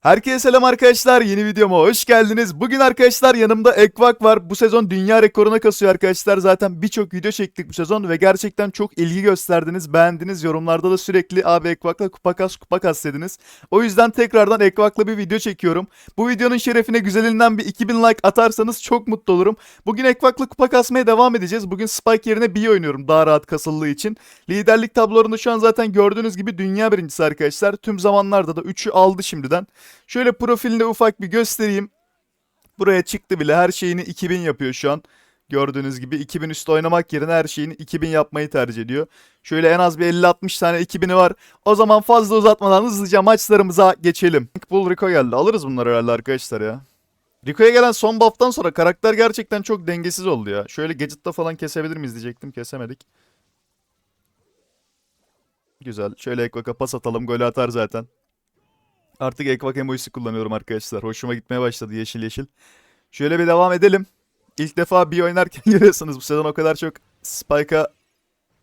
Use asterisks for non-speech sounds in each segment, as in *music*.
Herkese selam arkadaşlar. Yeni videoma hoş geldiniz. Bugün arkadaşlar yanımda Ekvak var. Bu sezon dünya rekoruna kasıyor arkadaşlar. Zaten birçok video çektik bu sezon ve gerçekten çok ilgi gösterdiniz. Beğendiniz. Yorumlarda da sürekli abi Ekvak'la kupa kas kupa kas dediniz. O yüzden tekrardan Ekvak'la bir video çekiyorum. Bu videonun şerefine güzelinden bir 2000 like atarsanız çok mutlu olurum. Bugün Ekvak'la kupa kasmaya devam edeceğiz. Bugün Spike yerine B oynuyorum daha rahat kasıldığı için. Liderlik tablolarında şu an zaten gördüğünüz gibi dünya birincisi arkadaşlar. Tüm zamanlarda da 3'ü aldı şimdiden. Şöyle profilinde ufak bir göstereyim. Buraya çıktı bile her şeyini 2000 yapıyor şu an. Gördüğünüz gibi 2000 üstü oynamak yerine her şeyini 2000 yapmayı tercih ediyor. Şöyle en az bir 50-60 tane 2000'i var. O zaman fazla uzatmadan hızlıca maçlarımıza geçelim. Bull Rico geldi. Alırız bunları herhalde arkadaşlar ya. Rico'ya gelen son buff'tan sonra karakter gerçekten çok dengesiz oldu ya. Şöyle gadget'ta falan kesebilir miyiz diyecektim. Kesemedik. Güzel. Şöyle Ekvak'a pas atalım. Golü atar zaten. Artık Ekvak emojisi kullanıyorum arkadaşlar. Hoşuma gitmeye başladı yeşil yeşil. Şöyle bir devam edelim. İlk defa bir oynarken *laughs* görüyorsunuz bu sezon o kadar çok Spike'a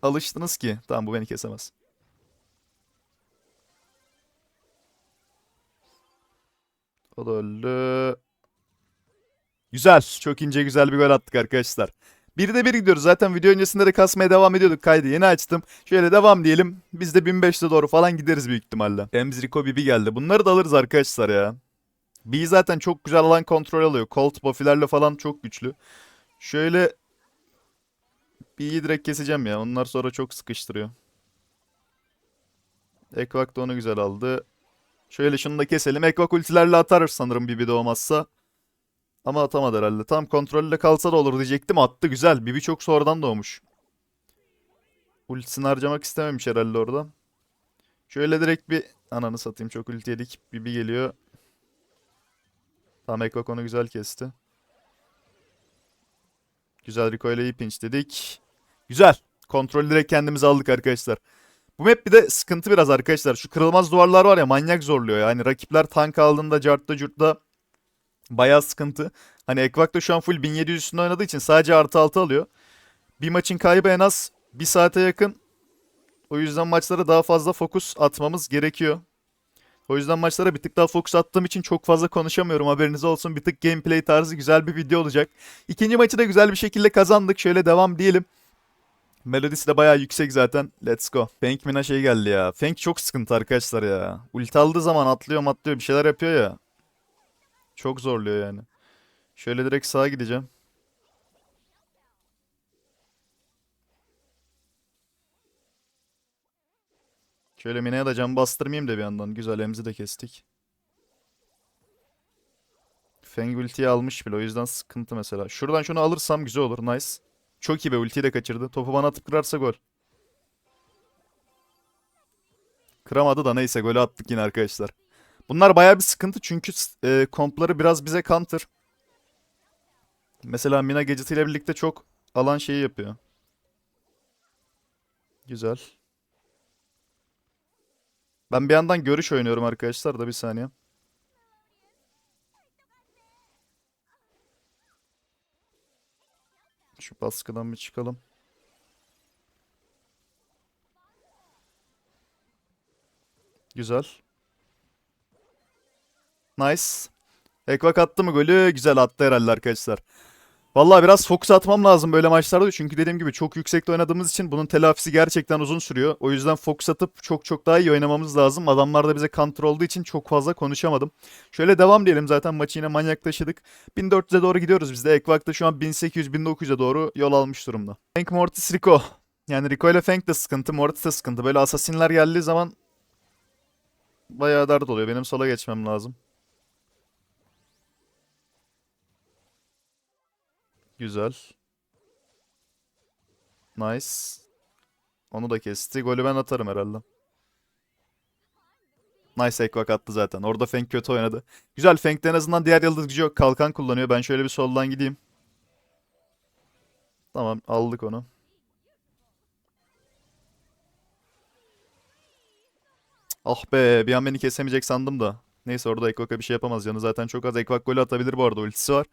alıştınız ki. Tamam bu beni kesemez. O da öldü. Güzel. Çok ince güzel bir gol attık arkadaşlar. Bir de bir gidiyoruz. Zaten video öncesinde de kasmaya devam ediyorduk. Kaydı yeni açtım. Şöyle devam diyelim. Biz de 1500'e doğru falan gideriz büyük ihtimalle. Ems Rico Bibi geldi. Bunları da alırız arkadaşlar ya. B zaten çok güzel alan kontrol alıyor. Colt buff'lerle falan çok güçlü. Şöyle B'yi direkt keseceğim ya. Onlar sonra çok sıkıştırıyor. Ekvak da onu güzel aldı. Şöyle şunu da keselim. Ekvak ultilerle atar sanırım Bibi doğmazsa. Ama atamadı herhalde. Tam kontrolle kalsa da olur diyecektim. Attı güzel. Bibi çok sonradan doğmuş. Ultisini harcamak istememiş herhalde orada. Şöyle direkt bir ananı satayım. Çok ulti yedik. Bibi geliyor. Tam Ekvak onu güzel kesti. Güzel Rico ile iyi pinch dedik. Güzel. Kontrolü direkt kendimize aldık arkadaşlar. Bu map bir de sıkıntı biraz arkadaşlar. Şu kırılmaz duvarlar var ya manyak zorluyor. Yani rakipler tank aldığında cartta curtta Bayağı sıkıntı. Hani Ekvak da şu an full 1700 üstünde oynadığı için sadece artı 6 alıyor. Bir maçın kaybı en az bir saate yakın. O yüzden maçlara daha fazla fokus atmamız gerekiyor. O yüzden maçlara bir tık daha fokus attığım için çok fazla konuşamıyorum. Haberiniz olsun. Bir tık gameplay tarzı güzel bir video olacak. İkinci maçı da güzel bir şekilde kazandık. Şöyle devam diyelim. Melodisi de bayağı yüksek zaten. Let's go. Feng Mina şey geldi ya. Feng çok sıkıntı arkadaşlar ya. Ulti aldığı zaman atlıyor atlıyor bir şeyler yapıyor ya. Çok zorluyor yani. Şöyle direkt sağa gideceğim. Şöyle Mine'ye de can bastırmayayım da bir yandan. Güzel emzi de kestik. Feng ultiyi almış bile o yüzden sıkıntı mesela. Şuradan şunu alırsam güzel olur. Nice. Çok iyi be ultiyi de kaçırdı. Topu bana atıp kırarsa gol. Kıramadı da neyse golü attık yine arkadaşlar. Bunlar baya bir sıkıntı çünkü e, kompları biraz bize counter. Mesela Mina Gadget ile birlikte çok alan şeyi yapıyor. Güzel. Ben bir yandan görüş oynuyorum arkadaşlar da bir saniye. Şu baskıdan bir çıkalım. Güzel. Nice. Ekvak attı mı golü? Güzel attı herhalde arkadaşlar. Vallahi biraz fokus atmam lazım böyle maçlarda. Çünkü dediğim gibi çok yüksekte oynadığımız için bunun telafisi gerçekten uzun sürüyor. O yüzden fokus atıp çok çok daha iyi oynamamız lazım. Adamlar da bize counter olduğu için çok fazla konuşamadım. Şöyle devam diyelim zaten maçı yine manyak taşıdık. 1400'e doğru gidiyoruz biz de. Ekvak da şu an 1800-1900'e doğru yol almış durumda. Fang Mortis Rico. Yani Rico ile Fang de sıkıntı, Mortis de sıkıntı. Böyle asasinler geldiği zaman bayağı dert oluyor. Benim sola geçmem lazım. Güzel. Nice. Onu da kesti. Golü ben atarım herhalde. Nice ekvak attı zaten. Orada Feng kötü oynadı. Güzel Feng'de en azından diğer yıldız gücü yok. Kalkan kullanıyor. Ben şöyle bir soldan gideyim. Tamam aldık onu. Ah be bir an beni kesemeyecek sandım da. Neyse orada Ekvak'a bir şey yapamaz. Canı zaten çok az. Ekvak golü atabilir bu arada. Ultisi var.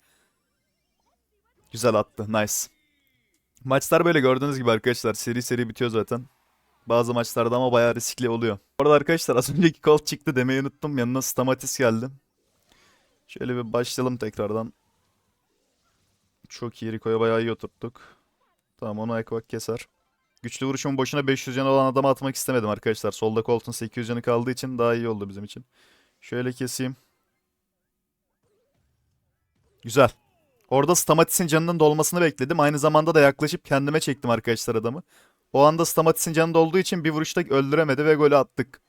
Güzel attı. Nice. Maçlar böyle gördüğünüz gibi arkadaşlar. Seri seri bitiyor zaten. Bazı maçlarda ama bayağı riskli oluyor. Bu arada arkadaşlar az *laughs* önceki kol çıktı demeyi unuttum. Yanına Stamatis geldi. Şöyle bir başlayalım tekrardan. Çok iyi. Rico'ya bayağı iyi oturttuk. Tamam onu Ekvak keser. Güçlü vuruşumun boşuna 500 canı olan adama atmak istemedim arkadaşlar. Solda Colt'un 800 canı kaldığı için daha iyi oldu bizim için. Şöyle keseyim. Güzel. Orada Stamatis'in canının dolmasını bekledim. Aynı zamanda da yaklaşıp kendime çektim arkadaşlar adamı. O anda Stamatis'in canı dolduğu için bir vuruşta öldüremedi ve golü attık.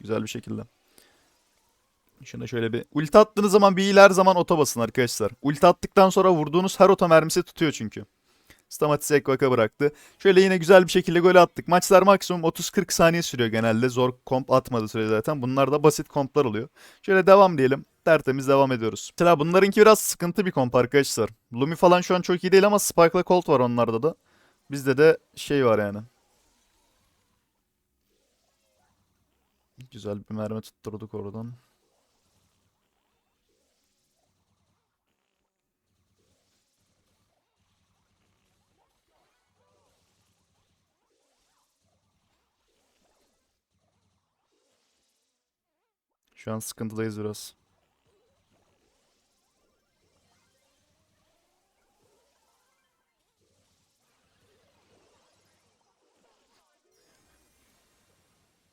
Güzel bir şekilde. Şuna şöyle bir... Ulti attığınız zaman bir il her zaman ota basın arkadaşlar. Ulti attıktan sonra vurduğunuz her ota mermisi tutuyor çünkü. Stamatis Ekvak'a bıraktı. Şöyle yine güzel bir şekilde gol attık. Maçlar maksimum 30-40 saniye sürüyor genelde. Zor komp atmadı süre zaten. Bunlar da basit komplar oluyor. Şöyle devam diyelim. Tertemiz devam ediyoruz. Mesela bunlarınki biraz sıkıntı bir komp arkadaşlar. Lumi falan şu an çok iyi değil ama Spike'la Colt var onlarda da. Bizde de şey var yani. Güzel bir mermi tutturduk oradan. Şu an sıkıntıdayız biraz.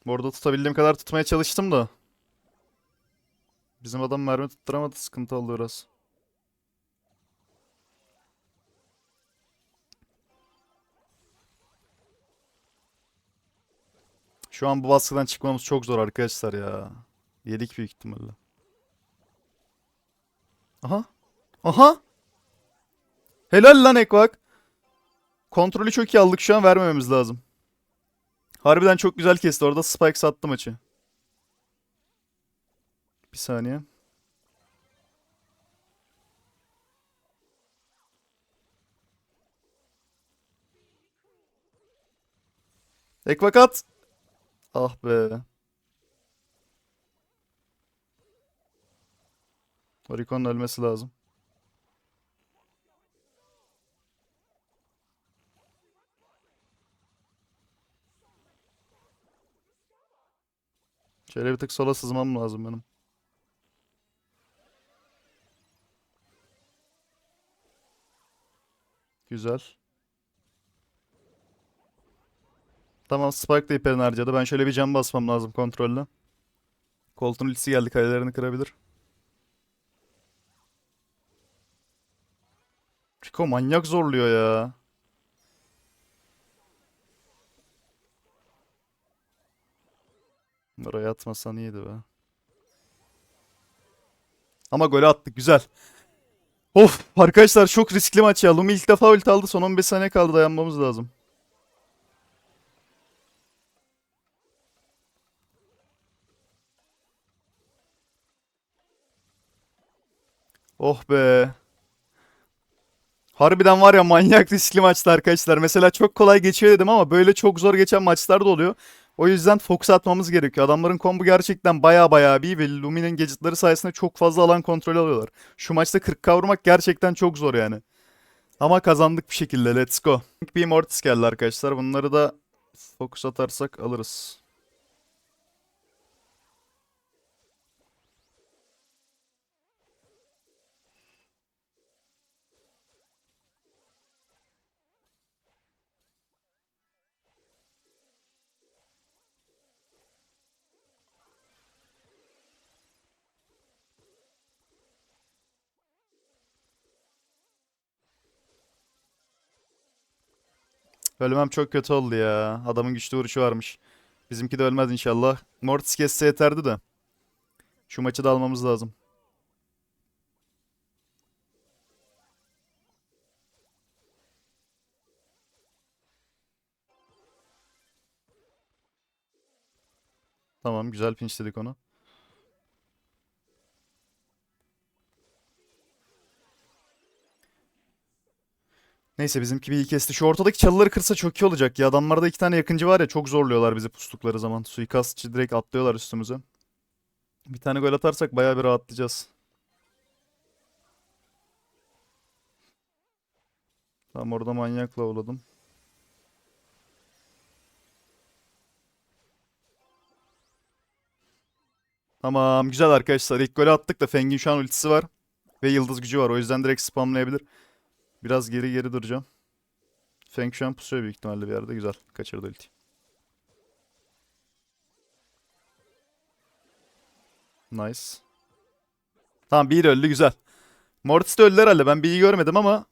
Bu arada tutabildiğim kadar tutmaya çalıştım da. Bizim adam mermi tutturamadı. Sıkıntı oldu biraz. Şu an bu baskıdan çıkmamız çok zor arkadaşlar ya. Yedik büyük ihtimalle. Aha. Aha. Helal lan Ekvak. Kontrolü çok iyi aldık şu an vermememiz lazım. Harbiden çok güzel kesti orada. Spike sattı maçı. Bir saniye. Ekvak at. Ah be. Orikon'un ölmesi lazım. Şöyle bir tık sola sızmam lazım benim. Güzel. Tamam Spike da hiperini harcadı. Ben şöyle bir cam basmam lazım kontrolle. Colt'un ultisi geldi. Kalelerini kırabilir. Rico manyak zorluyor ya. Oraya atmasan iyiydi be. Ama golü attık güzel. Of arkadaşlar çok riskli maç ya. Lumi ilk defa ulti aldı. Son 15 saniye kaldı dayanmamız lazım. Oh be. Harbiden var ya manyak riskli maçtı arkadaşlar. Mesela çok kolay geçiyor dedim ama böyle çok zor geçen maçlar da oluyor. O yüzden fokus atmamız gerekiyor. Adamların combo gerçekten baya baya iyi ve Lumi'nin gadgetları sayesinde çok fazla alan kontrolü alıyorlar. Şu maçta 40 kavurmak gerçekten çok zor yani. Ama kazandık bir şekilde. Let's go. Bir Mortis geldi arkadaşlar. Bunları da fokus atarsak alırız. Ölmem çok kötü oldu ya. Adamın güçlü vuruşu varmış. Bizimki de ölmez inşallah. Mortis kesse yeterdi de. Şu maçı da almamız lazım. Tamam güzel pinçledik onu. Neyse bizimki bir iyi kesti. Şu ortadaki çalıları kırsa çok iyi olacak ya. Adamlarda iki tane yakıncı var ya çok zorluyorlar bizi pustukları zaman. Suikastçı direkt atlıyorlar üstümüze. Bir tane gol atarsak bayağı bir rahatlayacağız. Tam orada manyakla avladım. Tamam güzel arkadaşlar. İlk golü attık da Feng'in şu an ultisi var. Ve yıldız gücü var. O yüzden direkt spamlayabilir. Biraz geri geri duracağım. Feng şu an pusuyor büyük ihtimalle bir yerde. Güzel. Kaçırdı ulti. Nice. Tamam bir öldü güzel. Mortis de öldü herhalde. Ben B'yi görmedim ama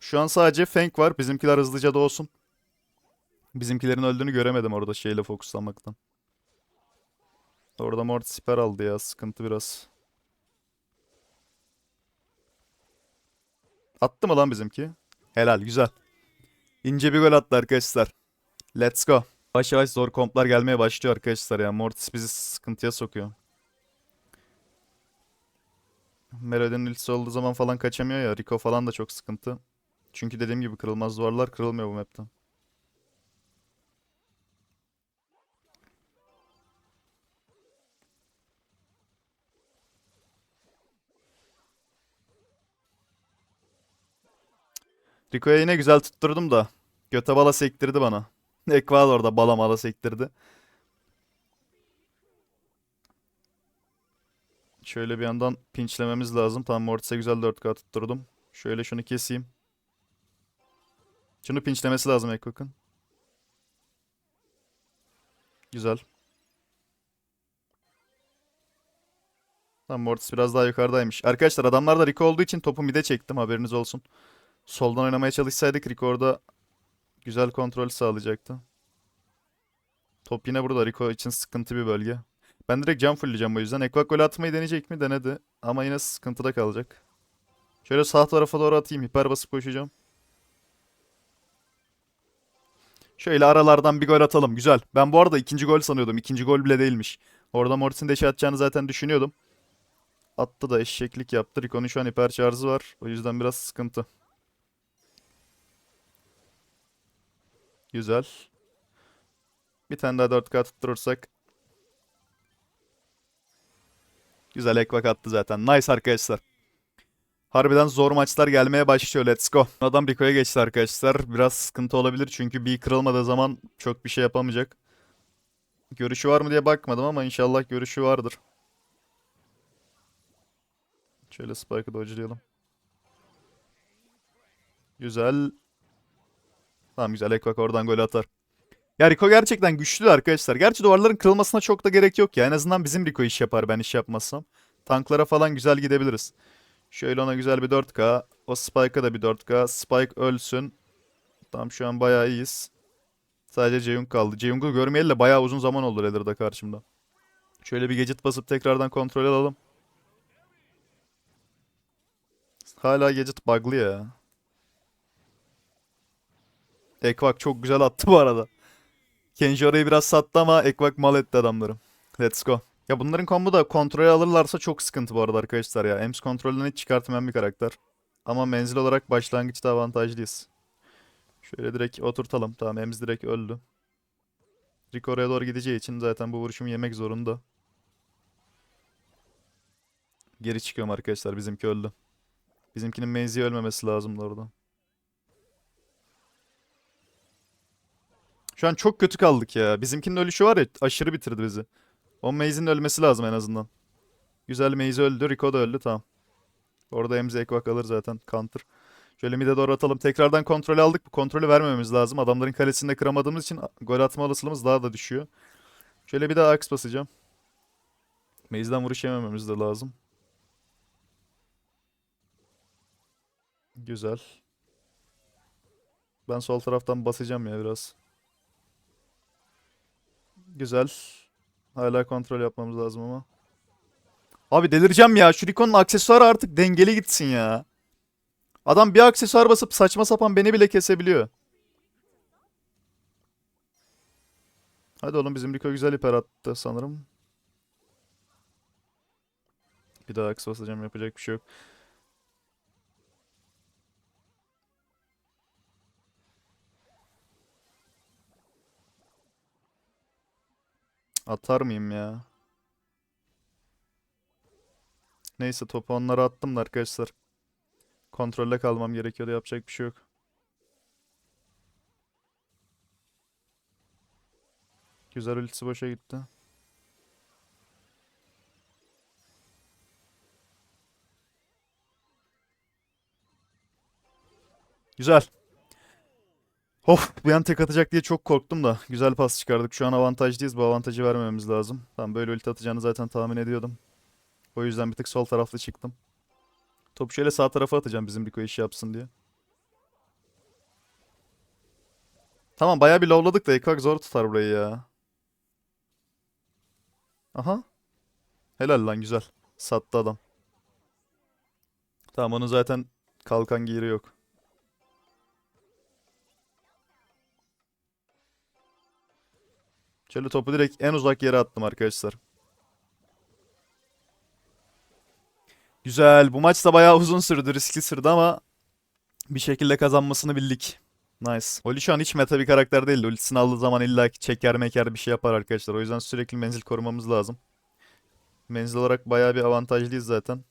şu an sadece Feng var. Bizimkiler hızlıca da olsun. Bizimkilerin öldüğünü göremedim orada şeyle fokuslanmaktan. Orada Mortis siper aldı ya. Sıkıntı biraz. Attı mı lan bizimki? Helal güzel. İnce bir gol attı arkadaşlar. Let's go. Yavaş yavaş zor komplar gelmeye başlıyor arkadaşlar ya. Mortis bizi sıkıntıya sokuyor. Melody'nin ultisi olduğu zaman falan kaçamıyor ya. Rico falan da çok sıkıntı. Çünkü dediğim gibi kırılmaz duvarlar kırılmıyor bu map'te. Rico'ya yine güzel tutturdum da. Göte bala sektirdi bana. *laughs* Ekvador'da bala mala sektirdi. Şöyle bir yandan pinçlememiz lazım. Tam Mortis'e güzel 4K tutturdum. Şöyle şunu keseyim. Şunu pinçlemesi lazım Ekvak'ın. Güzel. Tamam Mortis biraz daha yukarıdaymış. Arkadaşlar adamlar da Rico olduğu için topu mid'e çektim haberiniz olsun. Soldan oynamaya çalışsaydık Rico güzel kontrol sağlayacaktı. Top yine burada. Rico için sıkıntı bir bölge. Ben direkt cam fullleyeceğim o yüzden. Ekvak gol atmayı deneyecek mi? Denedi. Ama yine sıkıntıda kalacak. Şöyle sağ tarafa doğru atayım. Hiper basıp koşacağım. Şöyle aralardan bir gol atalım. Güzel. Ben bu arada ikinci gol sanıyordum. İkinci gol bile değilmiş. Orada Mortis'in deşe atacağını zaten düşünüyordum. Attı da eşeklik yaptı. Rico'nun şu an hiper şarjı var. O yüzden biraz sıkıntı. Güzel. Bir tane daha 4K tutturursak. Güzel ekvak attı zaten. Nice arkadaşlar. Harbiden zor maçlar gelmeye başlıyor. Let's go. Adam Rico'ya geçti arkadaşlar. Biraz sıkıntı olabilir çünkü bir kırılmadığı zaman çok bir şey yapamayacak. Görüşü var mı diye bakmadım ama inşallah görüşü vardır. Şöyle Spike'ı dodge'layalım. Güzel. Tamam güzel Ekvak oradan gol atar. Ya Rico gerçekten güçlü arkadaşlar. Gerçi duvarların kırılmasına çok da gerek yok ya. En azından bizim Rico iş yapar ben iş yapmazsam. Tanklara falan güzel gidebiliriz. Şöyle ona güzel bir 4K. O Spike'a da bir 4K. Spike ölsün. Tamam şu an bayağı iyiyiz. Sadece Jeyung kaldı. Jeyung'u görmeyeli de bayağı uzun zaman oldu Leather'da karşımda. Şöyle bir gadget basıp tekrardan kontrol alalım. Hala gadget bug'lı ya. Ekvak çok güzel attı bu arada. Kenji orayı biraz sattı ama Ekvak mal etti adamları. Let's go. Ya bunların combo da kontrol alırlarsa çok sıkıntı bu arada arkadaşlar ya. Ems kontrolünü hiç çıkartmayan bir karakter. Ama menzil olarak başlangıçta avantajlıyız. Şöyle direkt oturtalım. Tamam Ems direkt öldü. Rick oraya doğru gideceği için zaten bu vuruşumu yemek zorunda. Geri çıkıyorum arkadaşlar. Bizimki öldü. Bizimkinin menzili ölmemesi lazımdı orada. Şu an çok kötü kaldık ya. Bizimkinin ölüşü var ya aşırı bitirdi bizi. O Maze'in ölmesi lazım en azından. Güzel Maze öldü. Rico da öldü tamam. Orada Emze Ekvak alır zaten. Counter. Şöyle mid'e doğru atalım. Tekrardan kontrolü aldık. Bu kontrolü vermememiz lazım. Adamların kalesini de kıramadığımız için gol atma olasılığımız daha da düşüyor. Şöyle bir daha aks basacağım. Maze'den vuruş yemememiz de lazım. Güzel. Ben sol taraftan basacağım ya biraz. Güzel. Hala kontrol yapmamız lazım ama. Abi delireceğim ya. Şu Rico'nun aksesuarı artık dengeli gitsin ya. Adam bir aksesuar basıp saçma sapan beni bile kesebiliyor. Hadi oğlum bizim Rico güzel hiper attı sanırım. Bir daha aks basacağım yapacak bir şey yok. Atar mıyım ya? Neyse topu onlara attım da arkadaşlar. Kontrolle kalmam gerekiyordu. Yapacak bir şey yok. Güzel ultisi boşa gitti. Güzel. Of bir an tek atacak diye çok korktum da. Güzel pas çıkardık. Şu an avantajlıyız. Bu avantajı vermememiz lazım. Tamam böyle ulti atacağını zaten tahmin ediyordum. O yüzden bir tık sol taraflı çıktım. Topu şöyle sağ tarafa atacağım bizim Rico işi yapsın diye. Tamam bayağı bir lowladık da Ekvak zor tutar burayı ya. Aha. Helal lan güzel. Sattı adam. Tamam onun zaten kalkan giyiri yok. Şöyle topu direkt en uzak yere attım arkadaşlar. Güzel. Bu maç da bayağı *laughs* uzun sürdü. Riskli sürdü ama bir şekilde kazanmasını bildik. Nice. Oli şu an hiç meta bir karakter değil. Ultisini aldığı zaman illaki çeker meker bir şey yapar arkadaşlar. O yüzden sürekli menzil korumamız lazım. Menzil olarak bayağı bir avantajlıyız zaten.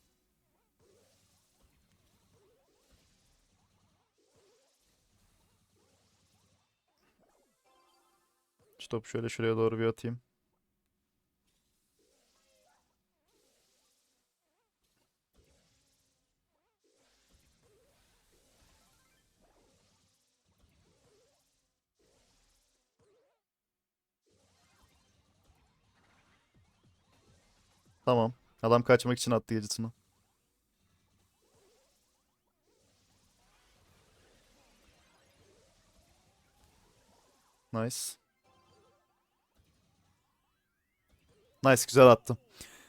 Şu topu şöyle şuraya doğru bir atayım. Tamam. Adam kaçmak için attı gecesini. Nice. Nice güzel attı.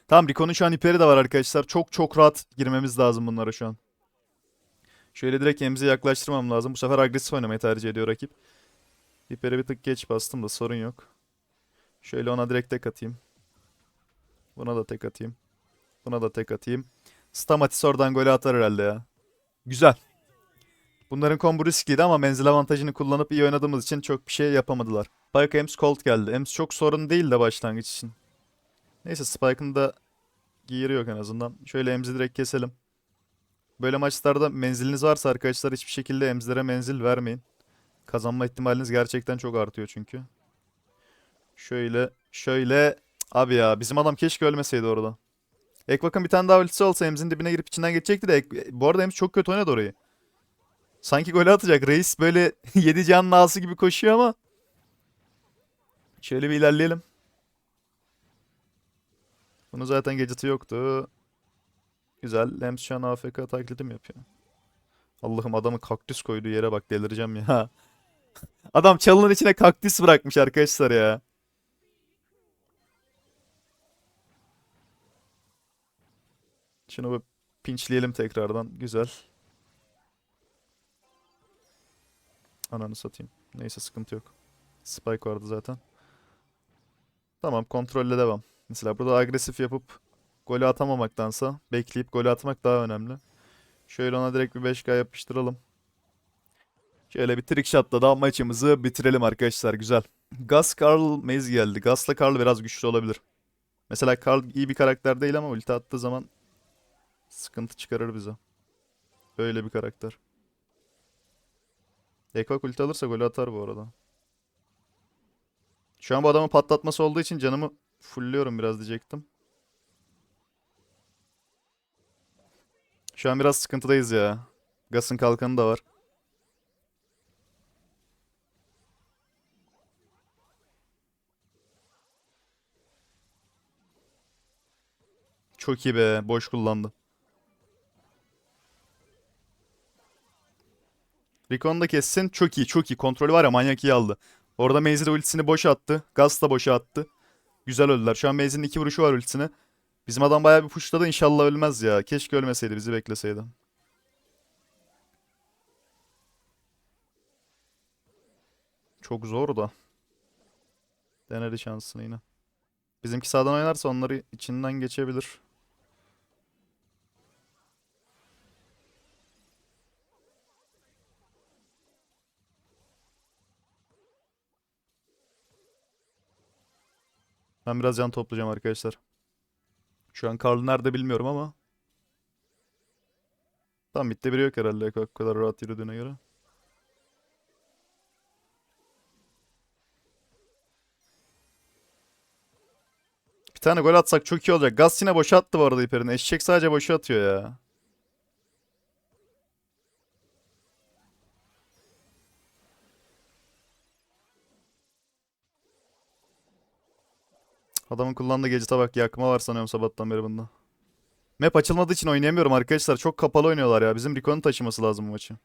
Tamam Rico'nun şu an ipleri de var arkadaşlar. Çok çok rahat girmemiz lazım bunlara şu an. Şöyle direkt Emzi'ye yaklaştırmam lazım. Bu sefer agresif oynamayı tercih ediyor rakip. İperi bir tık geç bastım da sorun yok. Şöyle ona direkt tek atayım. Buna da tek atayım. Buna da tek atayım. Stamatis oradan golü atar herhalde ya. Güzel. Bunların combo riskliydi ama menzil avantajını kullanıp iyi oynadığımız için çok bir şey yapamadılar. Spike Ems Colt geldi. Ems çok sorun değil de başlangıç için. Neyse Spike'ın da gear'ı yok en azından. Şöyle Ems'i direkt keselim. Böyle maçlarda menziliniz varsa arkadaşlar hiçbir şekilde Ems'lere menzil vermeyin. Kazanma ihtimaliniz gerçekten çok artıyor çünkü. Şöyle, şöyle. Abi ya bizim adam keşke ölmeseydi orada. Ekvak'ın bir tane daha ultisi olsa Ems'in dibine girip içinden geçecekti de Ek- bu arada Ems çok kötü oynadı orayı. Sanki golü atacak. Reis böyle *laughs* 7 canın ağası gibi koşuyor ama. Şöyle bir ilerleyelim. Bunun zaten gadget'ı yoktu. Güzel. Lems şu an AFK taklidi mi yapıyor? Allah'ım adamın kaktüs koyduğu yere bak delireceğim ya. *laughs* Adam çalının içine kaktüs bırakmış arkadaşlar ya. Şunu bir pinçleyelim tekrardan. Güzel. Ananı satayım. Neyse sıkıntı yok. Spike vardı zaten. Tamam kontrolle devam. Mesela burada agresif yapıp golü atamamaktansa bekleyip golü atmak daha önemli. Şöyle ona direkt bir 5K yapıştıralım. Şöyle bir trick shot'la da maçımızı bitirelim arkadaşlar. Güzel. Gus Carl Maze geldi. Gus'la Carl biraz güçlü olabilir. Mesela Carl iyi bir karakter değil ama ulti attığı zaman sıkıntı çıkarır bize. Öyle bir karakter. Ekvak ulti alırsa golü atar bu arada. Şu an bu adamın patlatması olduğu için canımı fullüyorum biraz diyecektim. Şu an biraz sıkıntıdayız ya. Gas'ın kalkanı da var. Çok iyi be. Boş kullandı. Recon da kessin. Çok iyi. Çok iyi. Kontrolü var ya manyak iyi aldı. Orada Maze'de ultisini boşa attı. Gus da boşa attı. Güzel öldüler. Şu an Maze'nin iki vuruşu var ultisine. Bizim adam bayağı bir pushladı. İnşallah ölmez ya. Keşke ölmeseydi. Bizi bekleseydi. Çok zor da. Denedi şansını yine. Bizimki sağdan oynarsa onları içinden geçebilir. Ben biraz can toplayacağım arkadaşlar. Şu an Karl nerede bilmiyorum ama. Tam bitti biri yok herhalde o kadar rahat yürüdüğüne göre. Bir tane gol atsak çok iyi olacak. Gaz yine boşa attı bu arada İper'in. Eşek sadece boşa atıyor ya. Adamın kullandığı gadget'a bak yakma var sanıyorum sabahtan beri bunda. Map açılmadığı için oynayamıyorum arkadaşlar. Çok kapalı oynuyorlar ya. Bizim Rico'nun taşıması lazım bu maçı.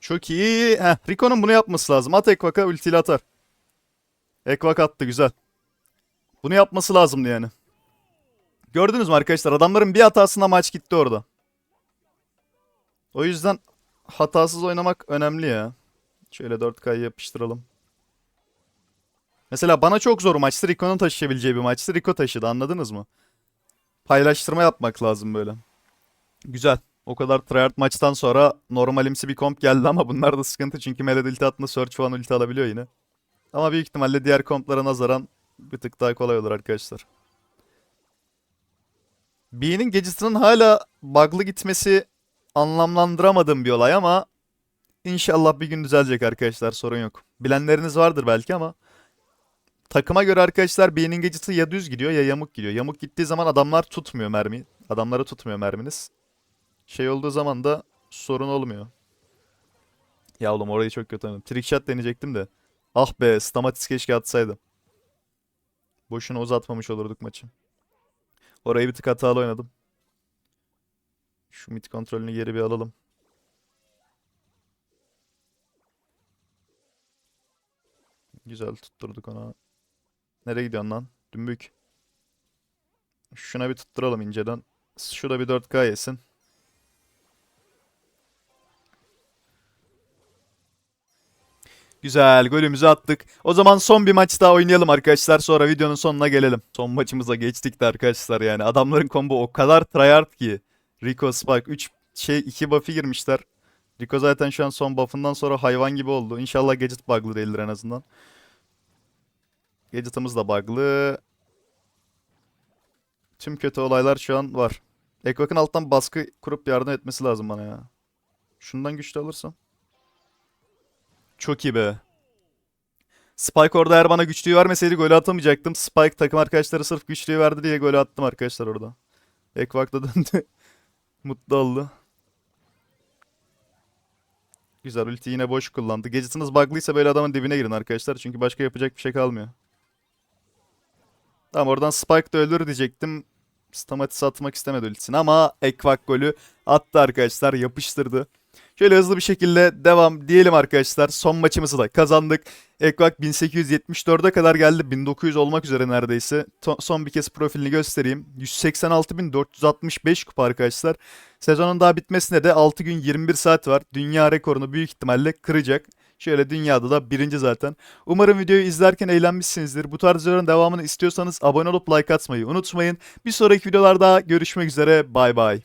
Çok iyi. Heh, Rico'nun bunu yapması lazım. At Ekvak'a ultiyle atar. Ekvak attı güzel. Bunu yapması lazımdı yani. Gördünüz mü arkadaşlar? Adamların bir hatasında maç gitti orada. O yüzden hatasız oynamak önemli ya. Şöyle 4K'yı yapıştıralım. Mesela bana çok zor maçtı. Rico'nun taşıyabileceği bir maçtı. Rico taşıdı anladınız mı? Paylaştırma yapmak lazım böyle. Güzel. O kadar tryhard maçtan sonra normalimsi bir komp geldi ama bunlar da sıkıntı. Çünkü Melod ulti attığında Search falan ulti alabiliyor yine. Ama büyük ihtimalle diğer komplara nazaran bir tık daha kolay olur arkadaşlar. B'nin gadget'ının hala bug'lı gitmesi anlamlandıramadığım bir olay ama inşallah bir gün düzelecek arkadaşlar sorun yok. Bilenleriniz vardır belki ama takıma göre arkadaşlar B'nin gadget'ı ya düz gidiyor ya yamuk gidiyor. Yamuk gittiği zaman adamlar tutmuyor mermi. Adamları tutmuyor merminiz. Şey olduğu zaman da sorun olmuyor. Ya oğlum orayı çok kötü oynadım. Trickshot deneyecektim de. Ah be Stamatis keşke atsaydım. Boşuna uzatmamış olurduk maçı. Orayı bir tık hatalı oynadım. Şu mid kontrolünü geri bir alalım. Güzel tutturduk ona. Nereye gidiyorsun lan? Dümbük. Şuna bir tutturalım inceden. Şu da bir 4K yesin. Güzel golümüzü attık. O zaman son bir maç daha oynayalım arkadaşlar. Sonra videonun sonuna gelelim. Son maçımıza geçtik de arkadaşlar yani. Adamların combo o kadar tryhard ki. Rico Spike 3 şey 2 buff'ı girmişler. Rico zaten şu an son buff'ından sonra hayvan gibi oldu. İnşallah gadget bug'lı değildir en azından. Gadget'ımız da bug'lı. Tüm kötü olaylar şu an var. Ekvak'ın alttan baskı kurup yardım etmesi lazım bana ya. Şundan güçlü alırsam. Çok iyi be. Spike orada eğer bana güçlüğü vermeseydi golü atamayacaktım. Spike takım arkadaşları sırf güçlüğü verdi diye golü attım arkadaşlar orada. Ekvak da *laughs* döndü. Mutlu oldu. Güzel ulti yine boş kullandı. Gadget'ınız bug'lıysa böyle adamın dibine girin arkadaşlar. Çünkü başka yapacak bir şey kalmıyor. Tamam oradan Spike da ölür diyecektim. Stamatis atmak istemedi ultisini ama Ekvak golü attı arkadaşlar. Yapıştırdı. Şöyle hızlı bir şekilde devam diyelim arkadaşlar. Son maçımızı da kazandık. Ekvak 1874'e kadar geldi. 1900 olmak üzere neredeyse. To- son bir kez profilini göstereyim. 186.465 kupa arkadaşlar. Sezonun daha bitmesine de 6 gün 21 saat var. Dünya rekorunu büyük ihtimalle kıracak. Şöyle dünyada da birinci zaten. Umarım videoyu izlerken eğlenmişsinizdir. Bu tarz videoların devamını istiyorsanız abone olup like atmayı unutmayın. Bir sonraki videolarda görüşmek üzere. Bay bay.